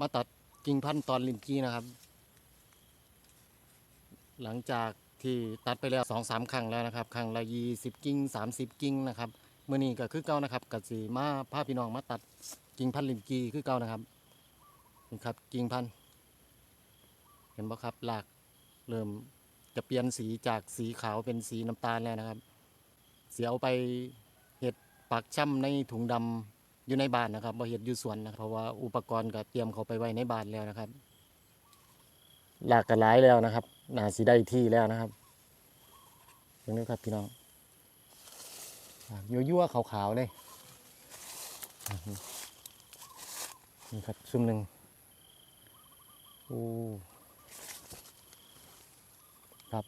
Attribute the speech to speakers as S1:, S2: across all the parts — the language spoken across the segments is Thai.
S1: มาตัดกิ่งพันธุ์ตอนลินกี้นะครับ หลังจากที่ตัดไปแล้วสองสามครั้งแล้วนะครับ ครั้งละยี่สิบกิ่งสามสิบกิ่งนะครับเมื่อนี้ก็คือเก่านะครับกับสีมาพาพี่น้องมาตัดกิ่งพันธุ์ลินกี้คือเก่านะครับนี่ครับกิ่งพันธุ์เห็นบ่ครับหลากเริ่มจะเปลี่ยนสีจากสีขาวเป็นสีน้ำตาลแล้วนะครับ เสียเอาไปเห็ดปักช่ำในถุงดำ อยู่ในบ้านนะครับบ่เห็ดอยู่สวนนะเพราะว่าอุปกรณ์ก็เตรียมเขาไปไว้ในบ้านแล้วนะครับหลากกระหลายแล้วนะครับน่าสีได้ที่แล้วนะครับตรงนี้ครับพี่น้องยั่วๆขาวๆเลยนี่ครับซุ่มหนึ่งโอ้ครับ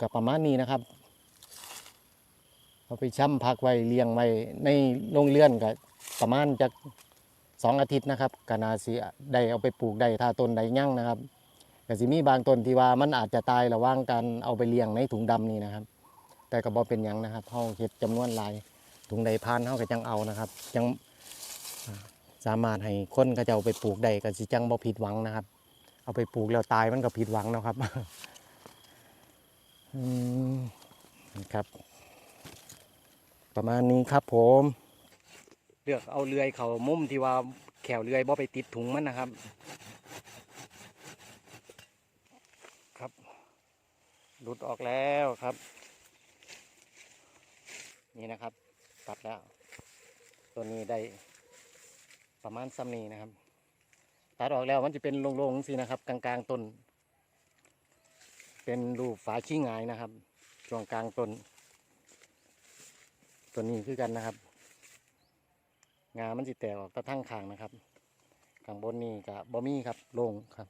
S1: กับประมาณนี้นะครับ เอาไปช่ำพักไว้เลี้ยงไว้ในโรงเรือนกับประมาณจากสองอาทิตย์นะครับกนาสีได้เอาไปปลูกได้ถ้าต้นใดยั่งนะครับก็สิมีบางต้นที่ว่ามันอาจจะตายระหว่างการเอาไปเลี้ยงในถุงดำนี่นะครับ แต่ก็บ่เป็นยังนะครับเฮาเฮ็ดจำนวนหลายถุงใดพานเฮาก็จังเอานะครับจังสามารถให้คนเขาจะเอาไปปลูกได้ก็สิจังบ่ผิดหวังนะครับ เอาไปปลูกแล้วตายมันก็ผิดหวังเนาะครับอืมครับ ประมาณนี้ครับผม เลือกเอาเลื่อยเขามุมที่ว่าแขวเลื่อยบ่ไปติดถุงมันนะครับ ครับหลุดออกแล้วครับ นี่นะครับ ตัดแล้ว ตัวนี้ได้ประมาณซ้ำนี้นะครับ ตัดออกแล้วมันจะเป็นโล่งๆสินะครับ กลางๆต้น เป็นรูปฝาขี้งายนะครับช่วงกลางต้น ตัวนี้คือกันนะครับ งามันจะแตกออกตะทั้งขางนะครับข้างบนนี่กับบอมี่ครับโล่งครับ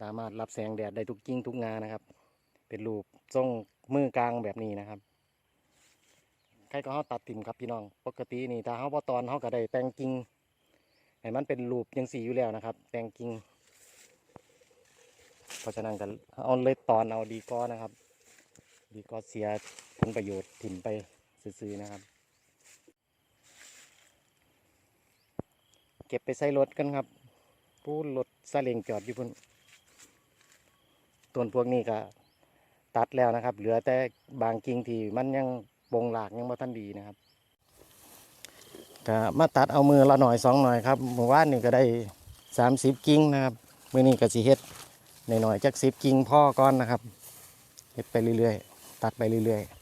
S1: สามารถรับแสงแดดได้ทุกกิ่งทุกงานะครับ เป็นรูปทรงมือกลางแบบนี้นะครับใครก็เขาตัดติ่มครับพี่น้อง ปกตินี่ถ้าเขาพอตอนเขาก็ได้แต่งกิ่งให้มันเป็นรูปยังสีอยู่แล้วนะครับ แต่งกิ่งเพราะฉะนั้นก็เอาเลยตอนเอาดีก็นะครับ ดีก็เสียผลประโยชน์ถิ่มไป ซื้อๆนะครับ เก็บไปใส่รถกันครับ ผู้รถซาเล้งจอดอยู่พุ่นต้นพวกนี้ก็ตัดแล้วนะครับ เหลือแต่บางกิ่งที่มันยังบงหลากยังบ่ทันดีนะครับก็มาตัดเอามือละหน่อยสองหน่อยครับเมื่อวานนี่ก็ได้สามสิบกิ่งนะครับมื่อนี้ก็สิเฮ็ดหน่อยๆจักสิบกิ่งพ่อก้อนนะครับเฮ็ดไปเรื่อยๆ ตัดไปเรื่อยๆ